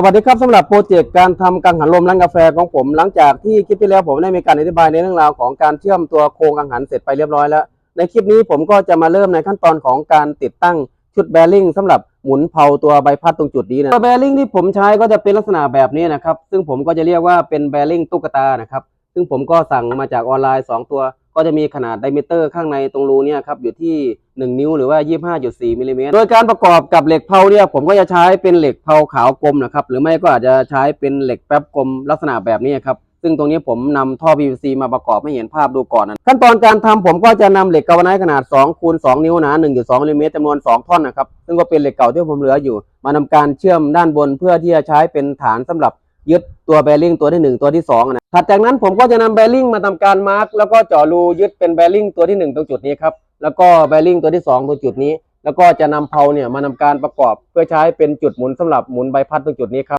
สวัสดีครับสำหรับโปรเจกต์การทำกังหันลมร้านกาแฟของผม หลังจากที่คลิปที่แล้วผมได้มีการอธิบายในเรื่องราวของการเชื่อมตัวโครงกังหันเสร็จไปเรียบร้อยแล้ว ในคลิปนี้ผมก็จะมาเริ่มในขั้นตอนของการติดตั้งชุดแบริ่งสำหรับหมุนเผาตัวใบพัดตรงจุดนี้นะตัวแบริ่งที่ผมใช้ก็จะเป็นลักษณะแบบนี้นะครับซึ่งผมก็จะเรียกว่าเป็นแบริ่งตุ๊กตานะครับ ซึ่งผมก็สั่งมาจากออนไลน์ 2 ตัว ก็จะมีขนาดไดเมเตอร์ข้างในตรงรูเนี่ยครับอยู่ที่ 1 นิ้วหรือว่า 25.4มิลลิเมตรโดยการประกอบกับเหล็กเผาเนี่ยผมก็จะใช้เป็นเหล็กเผาขาวกลมนะครับหรือไม่ก็อาจจะใช้เป็นเหล็กแป๊บกลมลักษณะแบบนี้ครับซึ่งตรงนี้ผมนำท่อ PVC มาประกอบให้เห็นภาพดูก่อนนะขั้นตอนการทำผมก็จะนำเหล็กกาวไนขนาด2คูณ2นิ้วหนา1.2มิลลิเมตรจำนวน 2 ท่อนนะครับ ซึ่งก็เป็นเหล็กเก่าที่ผมเหลืออยู่ มานำการเชื่อมด้านบนเพื่อที่จะใช้เป็นฐานสำหรับ ยึดตัวแบริ่งตัวที่ 1 ตัวที่2นะถัดจากนั้นผมก็จะนำแบริ่งมาทำการมาร์กแล้วก็เจาะรูยึดเป็นแบริ่งตัวที่ 1 ตรงจุดนี้ครับแล้วก็แบริ่งตัวที่ 2 ตรงจุดนี้ แล้วก็จะนำเพลาเนี่ยมานำการประกอบเพื่อใช้เป็นจุดหมุนสำหรับหมุนใบพัดตรงจุดนี้ครับ